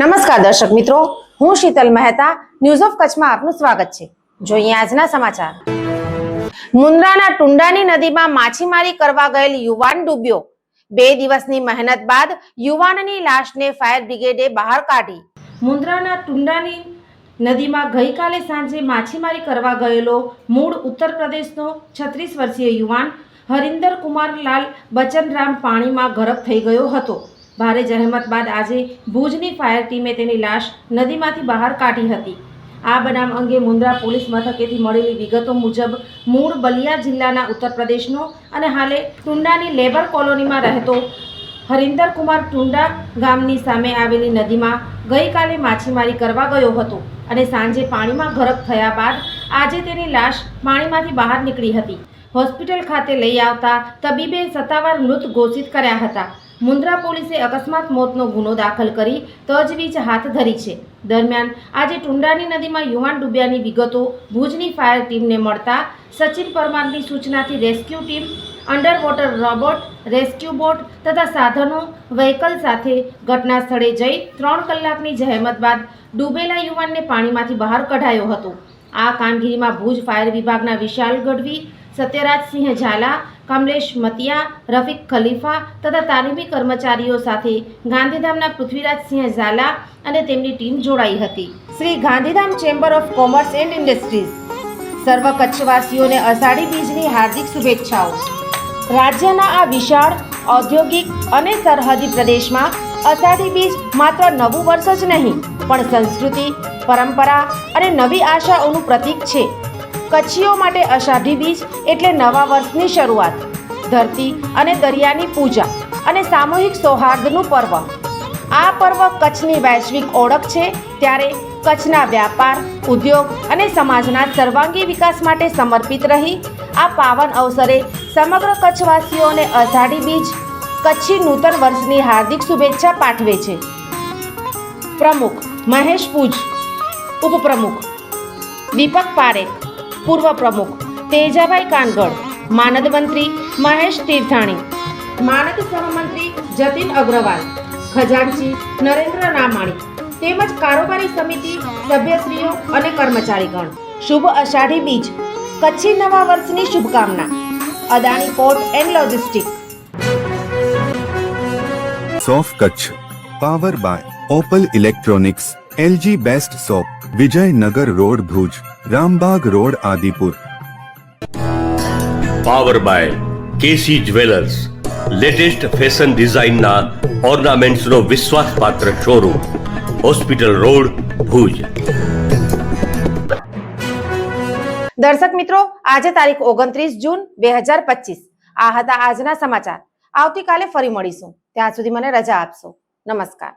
નમસ્કાર દર્શક મિત્રો, હું શીતલ મહેતા ન્યૂઝ ઓફ કચ્છમાં આપનું સ્વાગત છે. જોઈએ આજના સમાચાર. મુન્દ્રાના ટુંડાની નદીમાં માછીમારી કરવા ગયેલ યુવાન ડૂબ્યો. બે દિવસની મહેનત બાદ યુવાનની લાશને ફાયર બ્રિગેડે બહાર કાઢી. મુન્દ્રાના ટુંડાની નદીમાં ગઈકાલે સાંજે માછીમારી કરવા ગયેલો મૂળ ઉત્તર પ્રદેશનો છત્રીસ વર્ષીય યુવાન હરિન્દર કુમાર લાલ બચનરામ પાણીમાં ગરક થઈ ગયો હતો. ભારે જહેમત બાદ આજે ભુજની ફાયર ટીમે તેની લાશ નદીમાંથી બહાર કાઢી હતી. આ બનાવ અંગે મુન્દ્રા પોલીસ મથકેથી મળેલી વિગતો મુજબ મૂળ બલિયા જિલ્લાના ઉત્તર પ્રદેશનો અને હાલે ટુંડાની લેબર કોલોનીમાં રહેતો હરિન્દરકુમાર ટુંડા ગામની સામે આવેલી નદીમાં ગઈકાલે માછીમારી કરવા ગયો હતો અને સાંજે પાણીમાં ગરક થયા બાદ આજે તેની લાશ પાણીમાંથી બહાર નીકળી હતી. હોસ્પિટલ ખાતે લઈ આવતા તબીબે સત્તાવાર મૃત ઘોષિત કર્યા હતા. મુન્દ્રા પોલીસે અકસ્માત મોતનો ગુનો દાખલ કરી તજવીજ હાથ ધરી છે. દરમિયાન આજે ટુંડાની નદીમાં યુવાન ડૂબ્યાની વિગતો ભુજની ફાયર ટીમને મળતા સચિન પરમારની સૂચનાથી rescue team under water robot, rescue boat તથા સાધનો, વ્હીકલ સાથે ઘટના સ્થળે જઈ ત્રણ કલાકની જહેમત બાદ ડૂબેલા યુવાનને પાણીમાંથી બહાર કઢાયો હતો. આ કામગીરીમાં ભુજ ફાયર વિભાગના વિશાલ ગઢવી સત્યરાજસિંહ ઝાલા, કમલેશ મતિયા, રફીક ખલીફા તથા તાલીમી કર્મચારીઓ સાથે ગાંધીધામના પૃથ્વીરાજસિંહ ઝાલા અને તેમની ટીમ જોડાઈ હતી. Shri Gandhidham chamber of commerce and industries. સર્વ કચ્છવાસીઓને અષાઢી બીજની હાર્દિક શુભેચ્છાઓ. રાજ્યના આ વિશાળ, ઔદ્યોગિક અને સરહદી પ્રદેશમાં અષાઢી બીજ માત્ર નવું વર્ષ જ નહીં, પણ સંસ્કૃતિ, પરંપરા અને નવી આશાઓનું પ્રતીક છે. કચ્છીઓ માટે અષાઢી બીજ એટલે નવા વર્ષની શરૂઆત, ધરતી અને દરિયાની પૂજા અને સામૂહિક સૌહાર્દનું પર્વ. આ પર્વ કચ્છની વૈશ્વિક ઓળખ છે ત્યારે કચ્છના વ્યાપાર, ઉદ્યોગ અને સમાજના સર્વાંગી વિકાસ માટે સમર્પિત રહી. આ પાવન અવસરે સમગ્ર કચ્છવાસીઓને અષાઢી બીજ કચ્છી નૂતન વર્ષની હાર્દિક શુભેચ્છા પાઠવે છે. પ્રમુખ મહેશ પૂજ, ઉપપ્રમુખ દીપક પારેખ પૂર્વ પ્રમુખ તેજાભાઈ કાનગડ, માનદ મંત્રી મહેશ તીર્થાણી, માનદ સહમંત્રી જતીન અગ્રવાલ, ખજાનચી નરેન્દ્ર રામાણી તેમજ કારોબારી સમિતિ સભ્યશ્રીઓ અને કર્મચારીગણ. શુભ અષાઢી બીજ, કચ્છી નવા વર્ષની શુભકામના. Adani port and logistic. સોફ Kutch, power by Opal electronics. LG best shop Vijayanagar road Bhuj Rambagh road Adipur power by KC jewellers latest fashion ડિઝાઇનના ઓર્નામેન્ટ્સનો વિશ્વાસપાત્ર શોરૂમ હોસ્પિટલ રોડ ભુજ દર્શક મિત્રો આજે તારીખ ઓગણત્રીસ જૂન બે હજાર પચીસ. આ હતા આજના સમાચાર. આવતીકાલે ફરી મળીશું. ત્યાં સુધી મને રજા આપશો. નમસ્કાર.